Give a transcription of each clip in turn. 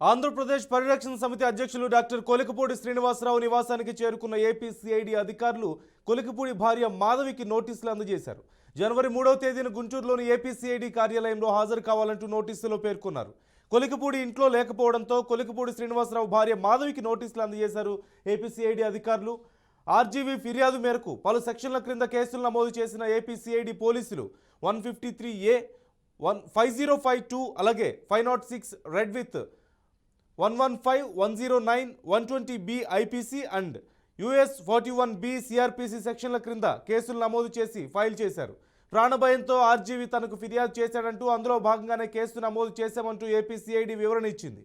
ఆంధ్రప్రదేశ్ పరిరక్షణ సమితి అధ్యక్షులు డాక్టర్ కొలికపూడి శ్రీనివాసరావు నివాసానికి చేరుకున్న ఏపీసీఐడి అధికారులు కొలికపూడి భార్య మాధవికి నోటీసులు అందజేశారు. జనవరి మూడవ తేదీన గుంటూరులోని ఏపీసీఐడి కార్యాలయంలో హాజరు కావాలంటూ నోటీసులో పేర్కొన్నారు. కొలికపూడి ఇంట్లో లేకపోవడంతో కొలికపూడి శ్రీనివాసరావు భార్య మాధవికి నోటీసులు అందజేశారు ఏపీసీఐడి అధికారులు. ఆర్జీవీ ఫిర్యాదు మేరకు పలు సెక్షన్ల క్రింద కేసులు నమోదు చేసిన ఏపీసీఐడి పోలీసులు one fifty three A one five zero five two అలాగే five naught six read with one one five one zero nine one twenty B IPC and US forty one B CrPC సెక్షన్ల క్రింద కేసులు నమోదు చేసి file చేశారు. ప్రాణభయంతో RGV తనకు ఫిర్యాదు చేశాడంటూ అందులో భాగంగానే కేసు నమోదు చేశామంటూ ఏపీ సిఐడి వివరణ ఇచ్చింది.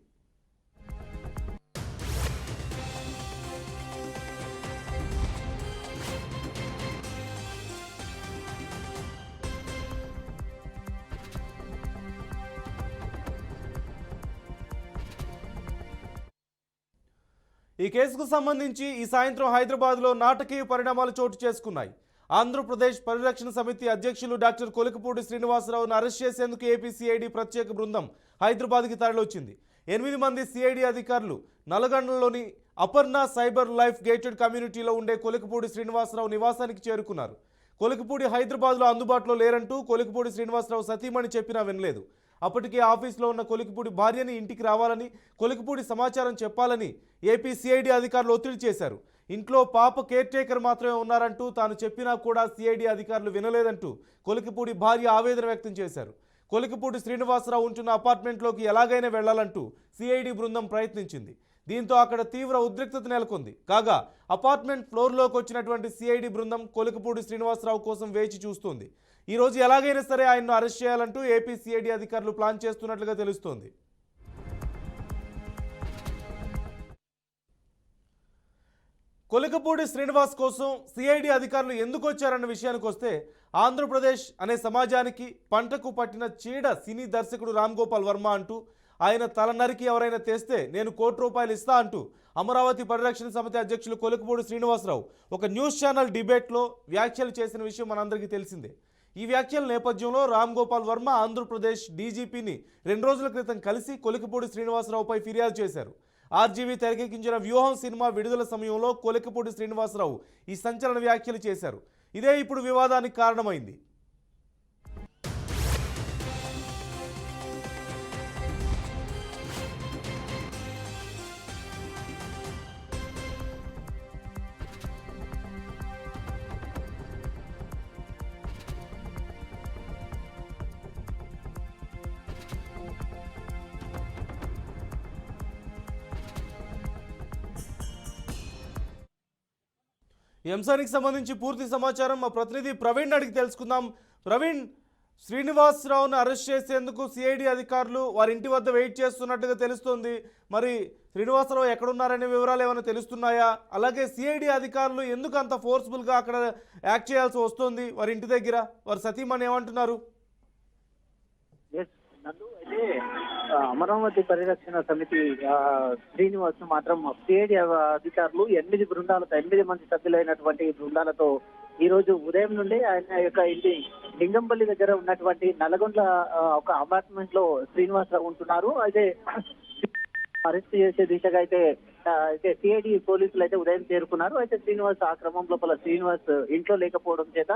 ఈ కేసుకు సంబంధించి ఈ సాయంత్రం హైదరాబాద్లో నాటకీయ పరిణామాలు చోటు చేసుకున్నాయి. ఆంధ్రప్రదేశ్ పరిరక్షణ సమితి అధ్యక్షులు డాక్టర్ కొలికపూడి శ్రీనివాసరావును అరెస్ట్ చేసేందుకు ఏపీసీఐడి ప్రత్యేక బృందం హైదరాబాద్కి తరలివచ్చింది. ఎనిమిది మంది సిఐడి అధికారులు నల్గొండలోని అపర్ణ సైబర్ లైఫ్ గేటెడ్ కమ్యూనిటీలో ఉండే కొలికపూడి శ్రీనివాసరావు నివాసానికి చేరుకున్నారు. కొలికపూడి హైదరాబాద్లో అందుబాటులో లేరంటూ కొలికపూడి శ్రీనివాసరావు సతీమణి చెప్పినా వినలేదు. అప్పటికే ఆఫీస్లో ఉన్న కొలికిపూడి భార్యని ఇంటికి రావాలని కొలికిపూడి సమాచారం చెప్పాలని ఏపీ సిఐడి అధికారులు ఒత్తిడి చేశారు. ఇంట్లో పాప కేర్ టేకర్ మాత్రమే ఉన్నారంటూ తాను చెప్పినా కూడా సిఐడి అధికారులు వినలేదంటూ కొలికపూడి భార్య ఆవేదన వ్యక్తం చేశారు. కొలికపూడి శ్రీనివాసరావు ఉంటున్న అపార్ట్మెంట్లోకి ఎలాగైనా వెళ్ళాలంటూ సిఐడి బృందం ప్రయత్నించింది. దీంతో అక్కడ తీవ్ర ఉద్రిక్తత నెలకొంది. కాగా అపార్ట్మెంట్ ఫ్లోర్లోకి వచ్చినటువంటి సిఐడి బృందం కొలికపూడి శ్రీనివాసరావు కోసం వేచి చూస్తోంది. ఈ రోజు ఎలాగైనా సరే ఆయన్ను అరెస్ట్ చేయాలంటూ ఏపీ సిఐడి అధికారులు ప్లాన్ చేస్తున్నట్లుగా తెలుస్తోంది. కొలికపూడి శ్రీనివాస్ కోసం సిఐడి అధికారులు ఎందుకు వచ్చారన్న విషయానికి వస్తే ఆంధ్రప్రదేశ్ అనే సమాజానికి పంటకు పట్టిన చీడ సినీ దర్శకుడు రామ్ గోపాల్ వర్మ అంటూ ఆయన తల నరికి ఎవరైనా తెస్తే నేను కోటి రూపాయలు ఇస్తా అంటూ అమరావతి పరిరక్షణ సమితి అధ్యక్షులు కొలికపూడి శ్రీనివాసరావు ఒక న్యూస్ ఛానల్ డిబేట్లో వ్యాఖ్యలు చేసిన విషయం మనందరికీ తెలిసిందే. ఈ వ్యాఖ్యల నేపథ్యంలో రామ్ గోపాల్ వర్మ ఆంధ్రప్రదేశ్ డీజీపీని రెండు రోజుల క్రితం కలిసి కొలికపూడి శ్రీనివాసరావుపై ఫిర్యాదు చేశారు. ఆర్జీవీ తెరకెక్కించిన వ్యూహం సినిమా విడుదల సమయంలో కొలికపూడి శ్రీనివాసరావు ఈ సంచలన వ్యాఖ్యలు చేశారు. ఇదే ఇప్పుడు వివాదానికి కారణమైంది. ఈ అంశానికి సంబంధించి పూర్తి సమాచారం మా ప్రతినిధి ప్రవీణ్ అడిగి తెలుసుకుందాం. ప్రవీణ్ శ్రీనివాసరావును అరెస్ట్ చేసేందుకు సిఐడి అధికారులు వారి ఇంటి వద్ద వెయిట్ చేస్తున్నట్టుగా తెలుస్తోంది. మరి శ్రీనివాసరావు ఎక్కడున్నారనే వివరాలు ఏమైనా తెలుస్తున్నాయా? అలాగే సిఐడి అధికారులు ఎందుకు అంత ఫోర్స్ఫుల్గా అక్కడ యాక్ట్ చేయాల్సి వస్తుంది? వారి ఇంటి దగ్గర వారి సతీమణి ఏమంటున్నారు? అయితే అమరావతి పరిరక్షణ సమితి శ్రీనివాస్ మాత్రం సిఐడి అధికారులు ఎనిమిది బృందాలతో ఎనిమిది మంది సభ్యులైనటువంటి బృందాలతో ఈ రోజు ఉదయం నుండి ఆయన యొక్క ఇంటి లింగంపల్లి దగ్గర ఉన్నటువంటి నల్గొండ ఒక అపార్ట్మెంట్లో శ్రీనివాసరావు ఉంటున్నారు. అయితే అరెస్ట్ చేసే దిశగా అయితే అయితే సిఐడి పోలీసులు అయితే ఉదయం చేరుకున్నారు. అయితే శ్రీనివాస్ ఆ క్రమం లోపల శ్రీనివాస్ ఇంట్లో లేకపోవడం చేత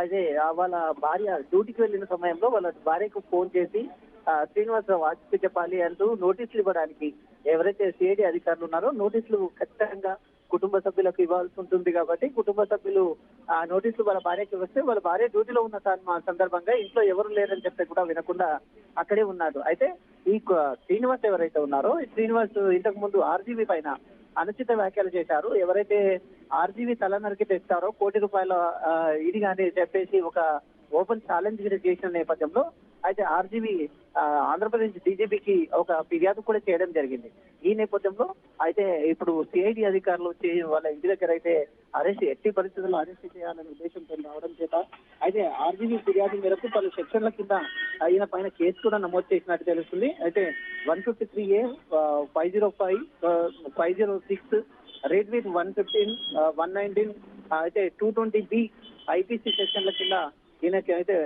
అయితే వాళ్ళ భార్య డ్యూటీకి వెళ్ళిన సమయంలో వాళ్ళ భార్యకు ఫోన్ చేసి శ్రీనివాసరావు శ్రీనివాస్ చెప్పాలి అంటూ నోటీసులు ఇవ్వడానికి ఎవరైతే సిఐడి అధికారులు ఉన్నారో నోటీసులు ఖచ్చితంగా కుటుంబ సభ్యులకు ఇవ్వాల్సి ఉంటుంది కాబట్టి కుటుంబ సభ్యులు ఆ నోటీసులు వాళ్ళ భార్యకి వస్తే వాళ్ళ భార్య డ్యూటీలో ఉన్న సం- సందర్భంగా ఇంట్లో ఎవరు లేరని చెప్తే కూడా వినకుండా అక్కడే ఉన్నాడు. అయితే ఈ శ్రీనివాస్ ఎవరైతే ఉన్నారో శ్రీనివాస్ ఇంతకు ముందు ఆర్జీవీ పైన అనుచిత వ్యాఖ్యలు చేశారు. ఎవరైతే ఆర్జీవీ తల నరికి తెస్తారో కోటి రూపాయల ఇది కానీ చెప్పేసి ఒక ఓపెన్ ఛాలెంజ్ చేసిన నేపథ్యంలో అయితే ఆర్జీబీ ఆంధ్రప్రదేశ్ డీజీపీకి ఒక ఫిర్యాదు కూడా చేయడం జరిగింది. ఈ నేపథ్యంలో అయితే ఇప్పుడు సిఐడి అధికారులు వచ్చి వాళ్ళ ఇంటి దగ్గర అయితే అరెస్ట్ ఎట్టి పరిస్థితుల్లో అరెస్ట్ చేయాలనే ఉద్దేశంతో రావడం చేత అయితే ఆర్జీవీ ఫిర్యాదు మేరకు పలు సెక్షన్ల కింద ఆయన పైన కేసు కూడా నమోదు చేసినట్టు తెలుస్తుంది. అయితే one fifty three A five zero five five zero six read with one fifteen one nineteen అయితే టూ ట్వంటీ బి ఐపీసీ సెక్షన్ల కింద ఈయనకి అయితే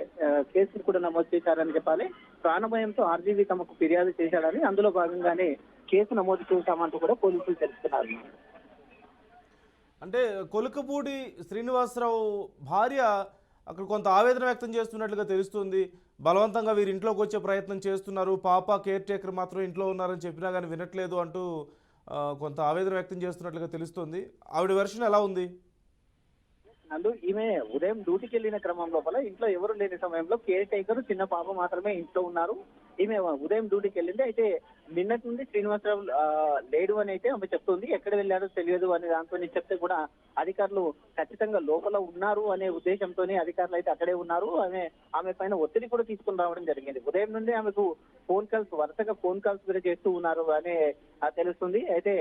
కేసులు కూడా నమోదు చేశారని చెప్పాలి. ప్రాణభయంతో ఆర్జీవి తమకు ఫిర్యాదు చేశాడని అందులో భాగంగానే కేసు నమోదు చేశామంటూ కూడా పోలీసులు తెలుస్తున్నారు. అంటే కొలుకపూడి శ్రీనివాసరావు భార్య అక్కడ కొంత ఆవేదన వ్యక్తం చేస్తున్నట్లుగా తెలుస్తుంది. బలవంతంగా వీరి ఇంట్లోకి వచ్చే ప్రయత్నం చేస్తున్నారు. పాప కేర్ టేకర్ మాత్రం ఇంట్లో ఉన్నారని చెప్పినా కానీ వినట్లేదు అంటూ కొంత ఆవేదన వ్యక్తం చేస్తున్నట్లుగా తెలుస్తుంది. ఆవిడ వెర్షన్ ఎలా ఉంది? నందు ఈమె ఉదయం డ్యూటీకి వెళ్ళిన క్రమం లోపల ఇంట్లో ఎవరు లేని సమయంలో కేర్ టేకర్ చిన్న పాప మాత్రమే ఇంట్లో ఉన్నారు. ఈమె ఉదయం డ్యూటీకి వెళ్ళింది. అయితే నిన్నటి నుండి శ్రీనివాసరావు లేడు అని అయితే ఆమె చెప్తుంది. ఎక్కడ వెళ్ళారో తెలియదు అని దాంతో చెప్తే కూడా అధికారులు ఖచ్చితంగా లోపల ఉన్నారు అనే ఉద్దేశంతోనే అధికారులు అయితే అక్కడే ఉన్నారు. ఆమె ఆమె పైన ఒత్తిడి కూడా తీసుకుని రావడం జరిగింది. ఉదయం నుండి ఆమెకు ఫోన్ కాల్స్ వరుసగా ఫోన్ కాల్స్ కూడా చేస్తూ ఉన్నారు అనే తెలుస్తుంది. అయితే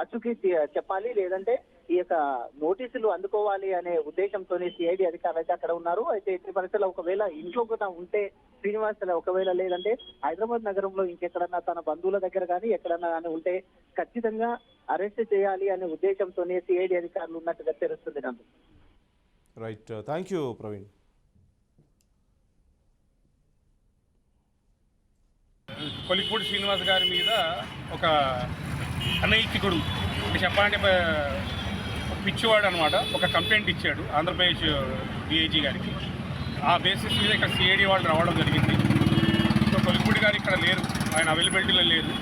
ఆచూకీ చెప్పాలి లేదంటే ఈ యొక్క నోటీసులు అందుకోవాలి అనే ఉద్దేశంతోనే సిఐడి అధికారులు అయితే అక్కడ ఉన్నారు. అయితే ఎట్టి పరిస్థితుల్లో ఒకవేళ ఇంట్లో కూడా ఉంటే శ్రీనివాసరావు ఒకవేళ లేదంటే హైదరాబాద్ నగరంలో ఇంకెక్కడన్నా తన బంధువుల దగ్గర కానీ ఎక్కడన్నా కానీ ఉంటే ఖచ్చితంగా అరెస్ట్ చేయాలి అనే ఉద్దేశంతోనే సిఐడి అధికారులు ఉన్నట్టుగా తెలుస్తుంది నాకు. Right thank you Praveen Kolipudi Srinivas గారి మీద ఒక అనైతికుడు అంటే చెప్పాలంటే పిచ్చివాడు అనమాట ఒక కంప్లైంట్ ఇచ్చాడు ఆంధ్రప్రదేశ్ డిఐజీ గారికి. ఆ బేసిస్ మీద ఇక్కడ సిఐడి వాళ్ళు రావడం జరిగింది. సో కొలిపూడి గారు ఇక్కడ లేరు. ఆయన అవైలబిలిటీలో లేరు.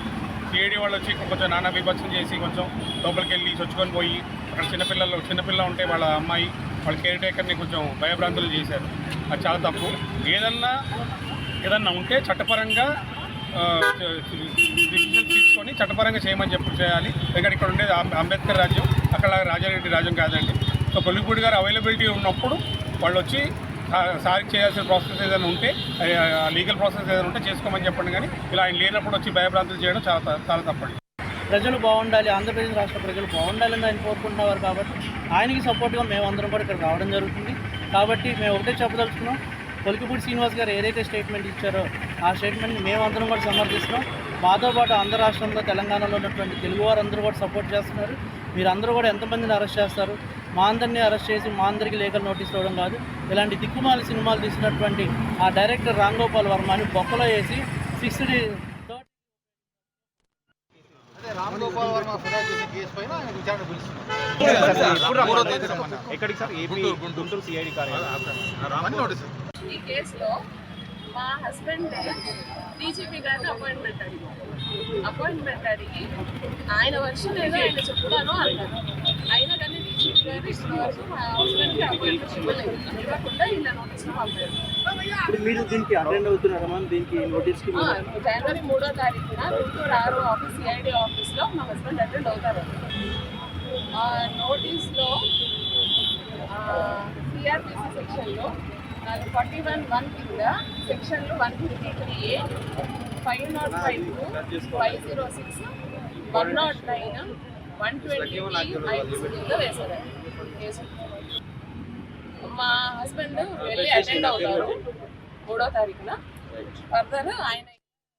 సిఐడి వాళ్ళు వచ్చి కొంచెం నానా విభత్సం చేసి కొంచెం లోపలికి వెళ్ళి చొచ్చుకొని పోయి అక్కడ చిన్నపిల్లలు చిన్నపిల్ల ఉంటే వాళ్ళ అమ్మాయి వాళ్ళ కేర్ టేకర్ని కొంచెం భయభ్రాంతులు చేశారు. అది చాలా తప్పు. ఏదన్నా ఏదన్నా ఉంటే చట్టపరంగా డిసిషన్ తీసుకొని చట్టపరంగా చేయమని చెప్పారు. చేయాలి. ఎందుకంటే ఇక్కడ ఉండేది అంబేద్కర్ రాజ్యం. అక్కడ రాజారెడ్డి రాజ్యం కాదండి. సో కొలిపూడి గారు అవైలబిలిటీ ఉన్నప్పుడు వాళ్ళు వచ్చి సారి చేయాల్సిన ప్రాసెస్ ఏదైనా ఉంటే లీగల్ ప్రాసెస్ ఏదైనా ఉంటే చేసుకోమని చెప్పండి కానీ ఇలా ఆయన లేనప్పుడు వచ్చి భయభ్రాంతులు చేయడం చాలా త- చాలా తప్పండి. ప్రజలు బాగుండాలి. ఆంధ్రప్రదేశ్ రాష్ట్ర ప్రజలు బాగుండాలని ఆయన కోరుకుంటున్నారు కాబట్టి ఆయనకి సపోర్ట్గా మేమందరం కూడా ఇక్కడ రావడం జరుగుతుంది. కాబట్టి మేము ఒకటే చెప్పదలుచుకున్నాం. కొలికిపూడి శ్రీనివాస్ గారు ఏదైతే స్టేట్మెంట్ ఇచ్చారో ఆ స్టేట్మెంట్ని మేమందరం కూడా సమర్థిస్తున్నాం. మాతో పాటు ఆంధ్ర రాష్ట్రంలో తెలంగాణలో ఉన్నటువంటి తెలుగు వారందరూ కూడా సపోర్ట్ చేస్తున్నారు. మీరందరూ కూడా ఎంతమందిని అరెస్ట్ చేస్తారు? మా అందరినీ అరెస్ట్ చేసి మా అందరికీ లీగల్ నోటీస్ ఇవ్వడం కాదు. ఇలాంటి దిక్కుమాలి సినిమాలు తీసినటువంటి ఆ డైరెక్టర్ రామ్ గోపాల్ వర్మని బొక్కలో వేసి సిక్స్టీ అదే రామ్ గోపాల్ వర్మ ఫిర్యాదు చేసిన కేసు పైన ఆయన విచారణ పిలుస్తున్నారు. మూడో తేదీ రమ్మన్నారు. ఎక్కడికి సార్? ఏపీ గుంటూరు, సిఐడి కార్యాలయం. ఈ కేసులో మా హస్బెండ్ డీజీపీ గారిని అపాయింట్మెంట్ అడిగి అపాయింట్మెంట్ అడిగి ఆయన వర్షన్ ఏదో ఆయన చెప్తాను అన్నారు. అయినా కానీ డీజీపీ గారు ఇచ్చిన వరకు మా హస్బెండ్కి అపాయింట్మెంట్ ఇవ్వలేదు. ఇవ్వకుండా ఇలా నోటీసులు పంపారు. మీరు దీనికి అటెండ్ అవుతున్నారమ్మా దీనికి నోటీస్కి ఆ, జనవరి మూడో తారీఖున గుంటూరు ఆరో ఆఫీస్ సిఐడి ఆఫీస్లో మా హస్బెండ్ అటెండ్ అవుతారు. ఆ నోటీస్లో సిఆర్పిసి సెక్షన్లో ఫార్టీ వన్ వన్ కింద సెక్షన్లు one fifty three A five nought five two five zero six one nought nine one twenty ఐదు కింద వేశారు కేసు మా హస్బెండ్ వెళ్ళి అటెండ్ అవుతారు మూడో తారీఖున. ఫర్దర్ ఆయన